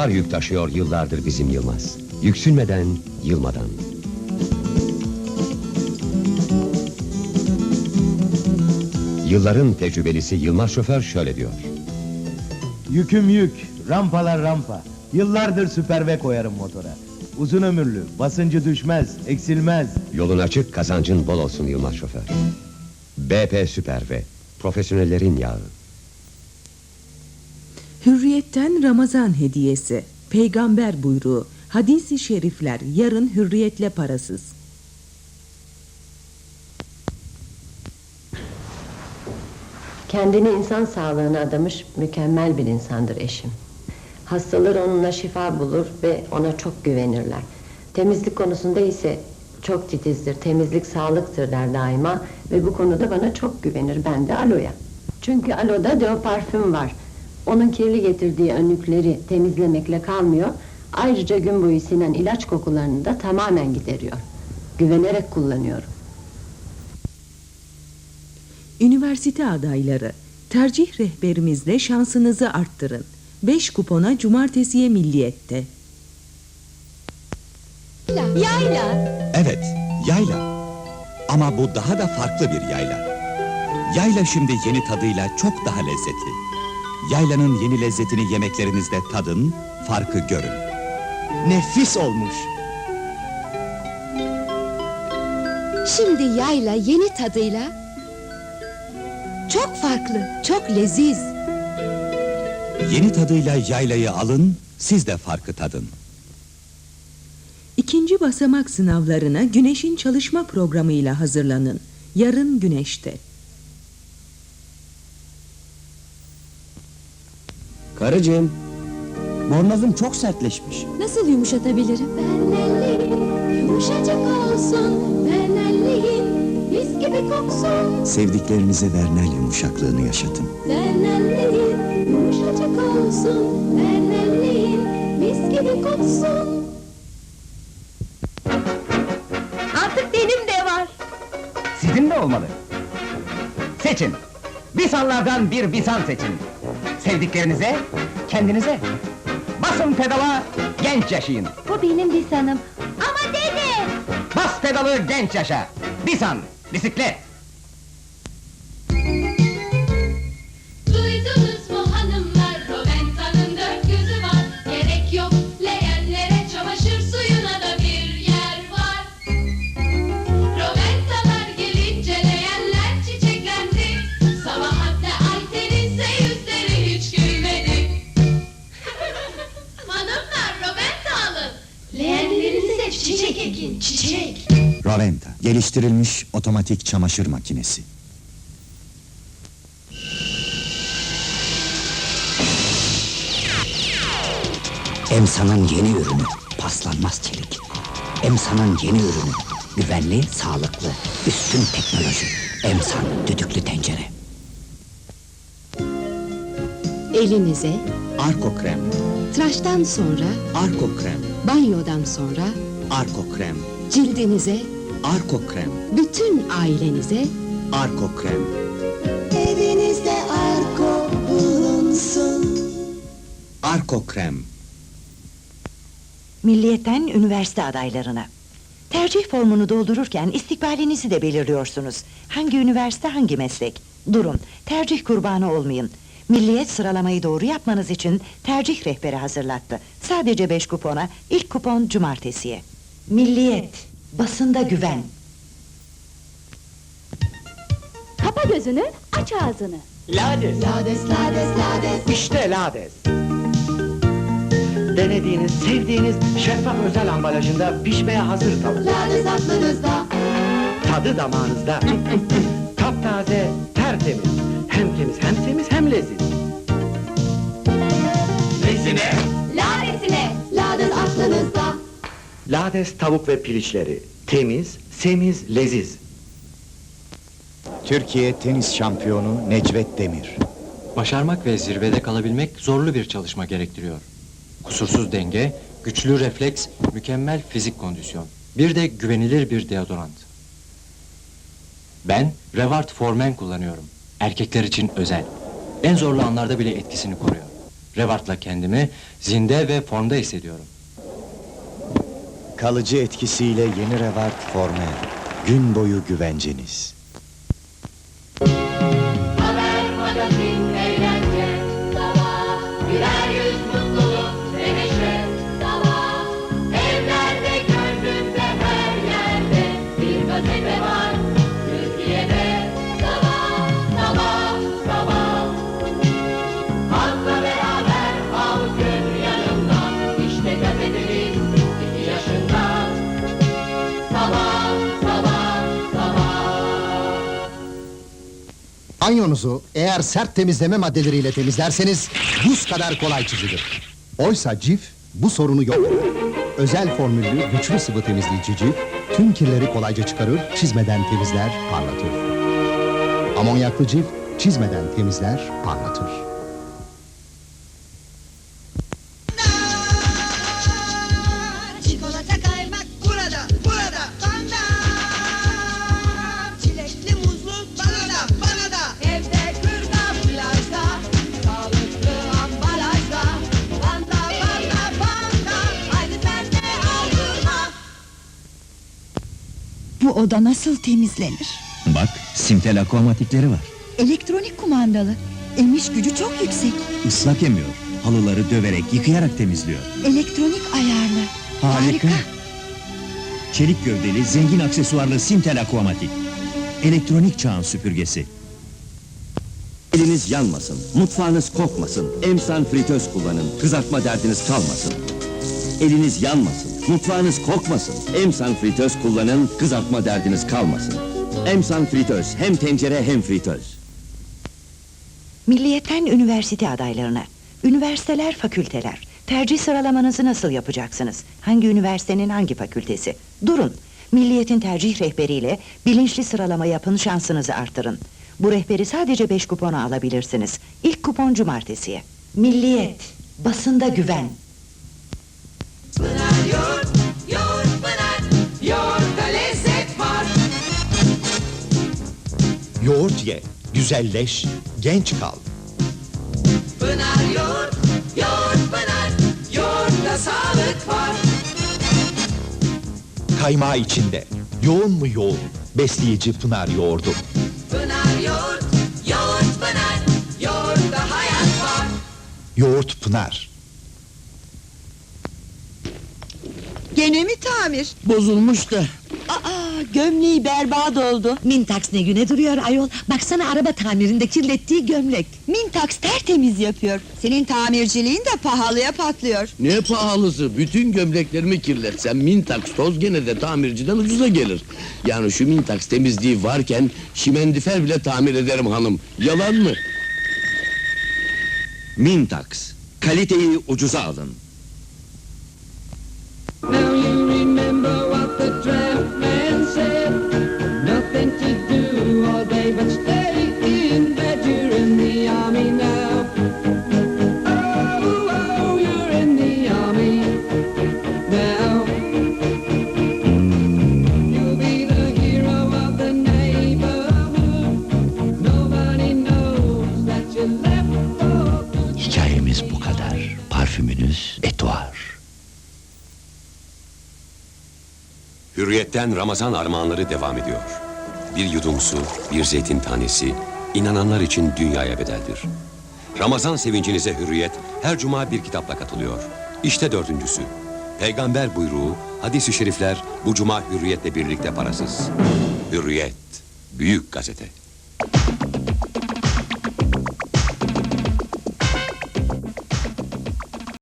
Ağır yük taşıyor yıllardır bizim Yılmaz. Yüksünmeden, yılmadan. Yılların tecrübelisi Yılmaz şoför şöyle diyor. Yüküm yük, rampalar rampa. Yıllardır süper V koyarım motora. Uzun ömürlü, basıncı düşmez, eksilmez. Yolun açık, kazancın bol olsun Yılmaz şoför. BP Süper V. Profesyonellerin yağı. Hürriyetten Ramazan hediyesi. Peygamber buyruğu. Hadis-i şerifler yarın hürriyetle parasız. Kendini insan sağlığına adamış mükemmel bir insandır eşim. Hastalar onunla şifa bulur ve ona çok güvenirler. Temizlik konusunda ise çok titizdir. Temizlik sağlıktır der daima ve bu konuda bana çok güvenir. Ben de Alo'ya. Çünkü Alo'da deo parfüm var. Onun kirli getirdiği önlükleri temizlemekle kalmıyor. Ayrıca gün boyu sinen ilaç kokularını da tamamen gideriyor. Güvenerek kullanıyorum. Üniversite adayları. Tercih rehberimizle şansınızı arttırın. 5 kupona cumartesiye milliyette. Yayla. Evet, yayla. Ama bu daha da farklı bir yayla. Yayla şimdi yeni tadıyla çok daha lezzetli. Yaylanın yeni lezzetini yemeklerinizde tadın, farkı görün. Nefis olmuş. Şimdi yayla yeni tadıyla çok farklı, çok leziz. Yeni tadıyla yaylayı alın, siz de farkı tadın. İkinci basamak sınavlarına Güneş'in çalışma programıyla hazırlanın. Yarın Güneş'te. Karıcığım, Bornozum çok sertleşmiş. Nasıl yumuşatabilirim? Bernelliğin yumuşacık olsun. Bernelliğin mis gibi koksun. Sevdiklerinize vernel yumuşaklığını yaşatın. Bernelliğin yumuşacık olsun. Bernelliğin mis gibi koksun. Artık benim de var. Sizin de olmalı. Seçin. Bisanlardan bir bisan seçin. Sevdiklerinize, kendinize. Basın pedala, genç yaşayın. Bu benim lisanım. Ama dede! Bas pedalı, genç yaşa. Bisan, bisiklet. Roventa, geliştirilmiş otomatik çamaşır makinesi. Emsa'nın yeni ürünü paslanmaz çelik. Emsa'nın yeni ürünü güvenli, sağlıklı, üstün teknoloji. Emsan düdüklü tencere. Elinize Arko krem, tıraştan sonra, Arko krem, banyodan sonra, Arko krem, cildinize, Arko krem, bütün ailenize Arko krem. Evinizde arko bulunsun. Arko krem. Milliyetten üniversite adaylarına. Tercih formunu doldururken istikbalinizi de belirliyorsunuz. Hangi üniversite, hangi meslek? Durun, tercih kurbanı olmayın. Milliyet sıralamayı doğru yapmanız için tercih rehberi hazırlattı. Sadece beş kupona, ilk kupon cumartesiye. Milliyet, basında güven. Kapa gözünü, aç ağzını. Lades. Lades, lades, lades. İşte Lades. Denediğiniz, sevdiğiniz şeffaf özel ambalajında pişmeye hazır tavuk. Lades aklınızda. Tadı damağınızda. Taptaze, tertemiz. Hem temiz, hem temiz, hem leziz. Lezine. Lades tavuk ve piliçleri. Temiz, semiz, leziz. Türkiye tenis şampiyonu Necvet Demir. Başarmak ve zirvede kalabilmek zorlu bir çalışma gerektiriyor. Kusursuz denge, güçlü refleks, mükemmel fizik kondisyon. Bir de güvenilir bir deodorant. Ben Revart Formen kullanıyorum. Erkekler için özel. En zorlu anlarda bile etkisini koruyor. Revart'la kendimi zinde ve formda hissediyorum. Kalıcı etkisiyle yeni Revart Former. Gün boyu güvenceniz. Banyonuzu eğer sert temizleme maddeleriyle temizlerseniz buz kadar kolay çizilir. Oysa cif bu sorunu yok. Özel formüllü güçlü sıvı temizleyici cif tüm kirleri kolayca çıkarır, çizmeden temizler, parlatır. Amonyaklı cif çizmeden temizler, parlatır. Bu oda nasıl temizlenir? Bak, Simtel akuamatikleri var. Elektronik kumandalı. Emiş gücü çok yüksek. Islak emiyor. Halıları döverek, yıkayarak temizliyor. Elektronik ayarlı. Harika. Çelik gövdeli, zengin aksesuarlı Simtel akuamatik. Elektronik çağın süpürgesi. Eliniz yanmasın, mutfağınız kokmasın. Emsan fritöz kullanın, kızartma derdiniz kalmasın. Eliniz yanmasın, mutfağınız kokmasın. Emsan fritöz kullanın, kızartma derdiniz kalmasın. Emsan fritöz, hem tencere hem fritöz. Milliyetten üniversite adaylarına. Üniversiteler, fakülteler. Tercih sıralamanızı nasıl yapacaksınız? Hangi üniversitenin hangi fakültesi? Durun. Milliyetin tercih rehberiyle bilinçli sıralama yapın, şansınızı artırın. Bu rehberi sadece beş kupona alabilirsiniz. İlk kupon cumartesiye. Milliyet, basında güven. Yoğurt ye, güzelleş, genç kal. Pınar yoğurt, yoğurt Pınar. Yoğurtta sağlık var. Kaymağı içinde. Yoğun mu yoğun? Besleyici Pınar yoğurdu. Pınar yoğurt, yoğurt Pınar. Yoğurtta hayat var. Yoğurt Pınar. Gene mi tamir? Bozulmuş da. Aa, gömleği berbat oldu. Mintax ne güne duruyor ayol. Baksana araba tamirinde kirlettiği gömlek. Mintax tertemiz yapıyor. Senin tamirciliğin de pahalıya patlıyor. Ne pahalısı, bütün gömleklerimi kirletsem Mintax toz gene de tamirciden ucuza gelir. Yani şu Mintax temizliği varken şimendifer bile tamir ederim hanım. Yalan mı? Mintax, kaliteyi ucuza alın. Hürriyetten Ramazan armağanları devam ediyor. Bir yudum su, bir zeytin tanesi, inananlar için dünyaya bedeldir. Ramazan sevincinize Hürriyet her cuma bir kitapla katılıyor. İşte dördüncüsü. Peygamber buyruğu, hadis-i şerifler bu cuma Hürriyet'le birlikte parasız. Hürriyet, büyük gazete.